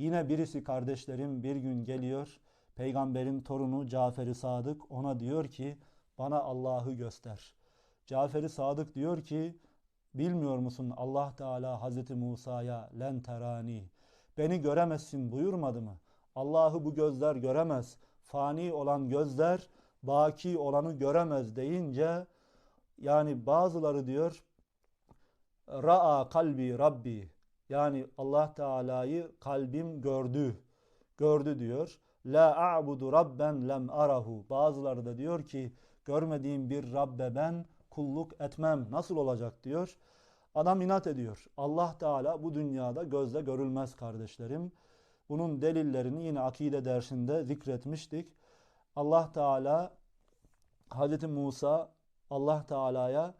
Yine birisi kardeşlerim bir gün geliyor. Peygamberin torunu Cafer-i Sadık ona diyor ki bana Allah'ı göster. Cafer-i Sadık diyor ki bilmiyor musun Allah Teala Hazreti Musa'ya len terani beni göremezsin buyurmadı mı? Allah'ı bu gözler göremez. Fani olan gözler baki olanı göremez deyince yani bazıları diyor Ra'a kalbi Rabbi yani Allah Teala'yı kalbim gördü. Gördü diyor. La a'budu rabben lem arahu. Bazıları da diyor ki görmediğim bir Rabbe ben kulluk etmem. Nasıl olacak diyor. Adam inat ediyor. Allah Teala bu dünyada gözle görülmez kardeşlerim. Bunun delillerini yine akide dersinde zikretmiştik. Allah Teala Hazreti Musa Allah Teala'ya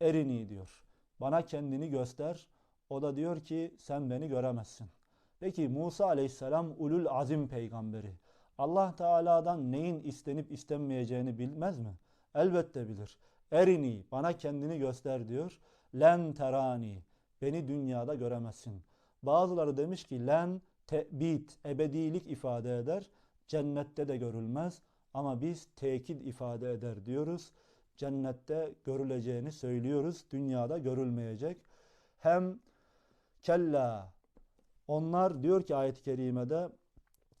erini diyor. Bana kendini göster. O da diyor ki sen beni göremezsin. Peki Musa aleyhisselam ulul azim peygamberi. Allah Teala'dan neyin istenip istenmeyeceğini bilmez mi? Elbette bilir. Erini bana kendini göster diyor. Len terani beni dünyada göremezsin. Bazıları demiş ki len tebit ebedilik ifade eder. Cennette de görülmez ama biz tekit ifade eder diyoruz. Cennette görüleceğini söylüyoruz. Dünyada görülmeyecek. Hem kella onlar diyor ki ayet-i kerimede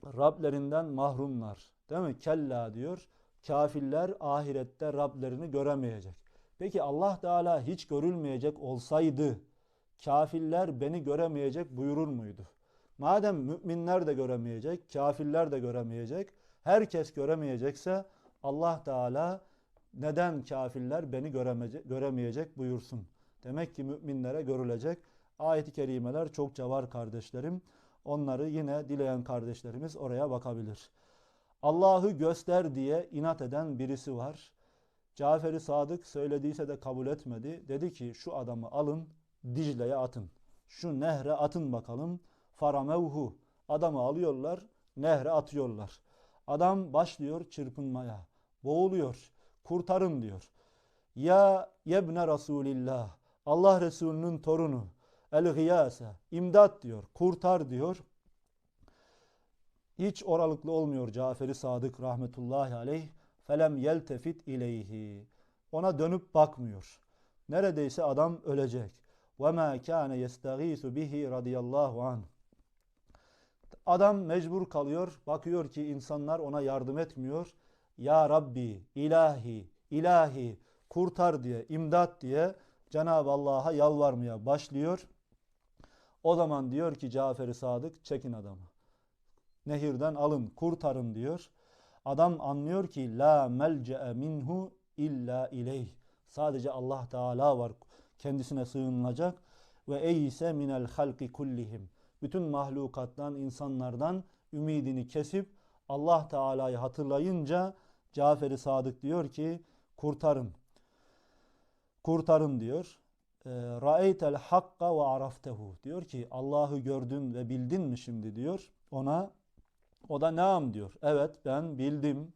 Rablerinden mahrumlar. Değil mi? Kella diyor. Kafirler ahirette Rablerini göremeyecek. Peki Allah Teala hiç görülmeyecek olsaydı kafirler beni göremeyecek buyurur muydu? Madem müminler de göremeyecek, kafirler de göremeyecek, herkes göremeyecekse Allah Teala neden kafirler beni göremeyecek, buyursun? Demek ki müminlere görülecek. Ayet-i kerimeler çokça var kardeşlerim. Onları yine dileyen kardeşlerimiz oraya bakabilir. Allah'ı göster diye inat eden birisi var. Cafer-i Sadık söylediyse de kabul etmedi. Dedi ki şu adamı alın Dicle'ye atın. Şu nehre atın bakalım. Faramevhu. Adamı alıyorlar, nehre atıyorlar. Adam başlıyor çırpınmaya. Boğuluyor. Kurtarın diyor. Ya yebne Resulillah. Allah Resulü'nün torunu. El gıyase. İmdat diyor. Kurtar diyor. Hiç oralıklı olmuyor Cafer-i Sadık rahmetullahi aleyh. Felem yeltefit ileyhi. Ona dönüp bakmıyor. Neredeyse adam ölecek. Ve ma kana yestagisu bihi radıyallahu anh. Adam mecbur kalıyor. Bakıyor ki insanlar ona yardım etmiyor. Ya Rabbi, ilahi, ilahi kurtar diye, imdat diye Cenab-ı Allah'a yalvarmaya başlıyor. O zaman diyor ki Cafer-i Sadık çekin adamı. Nehirden alın, kurtarın diyor. Adam anlıyor ki la melce'e minhu illa ileyh. Sadece Allah Teala var kendisine sığınılacak ve eyse minel halki kullihim. Bütün mahlukattan, insanlardan ümidini kesip Allah Teala'yı hatırlayınca Cafer-i Sadık diyor ki kurtarın. Kurtarın diyor. Ee, Ra'eytel hakka ve araftehu. Diyor ki Allah'ı gördün ve bildin mi şimdi diyor. Ona o da naam diyor. Evet ben bildim.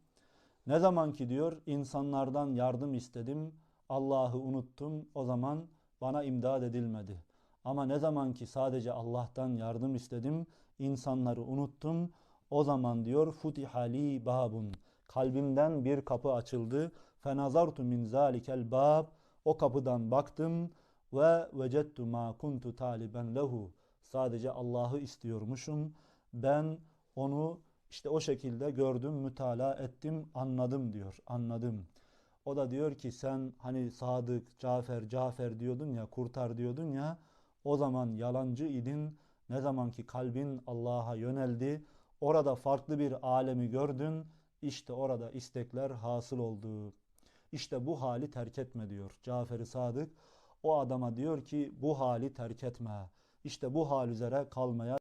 Ne zaman ki diyor insanlardan yardım istedim. Allah'ı unuttum. O zaman bana imdad edilmedi. Ama ne zaman ki sadece Allah'tan yardım istedim. insanları unuttum. O zaman diyor futihali babun. Kalbimden bir kapı açıldı. Fenazartu min zalikel bab. O kapıdan baktım ve vecettu ma kuntu taliben lehu. Sadece Allah'ı istiyormuşum. Ben onu işte o şekilde gördüm, mütala ettim, anladım diyor. Anladım. O da diyor ki sen hani Sadık, Cafer, Cafer diyordun ya, kurtar diyordun ya. O zaman yalancı idin. Ne zaman ki kalbin Allah'a yöneldi, orada farklı bir alemi gördün. İşte orada istekler hasıl oldu. İşte bu hali terk etme diyor Cafer-i Sadık. O adama diyor ki bu hali terk etme. İşte bu hal üzere kalmaya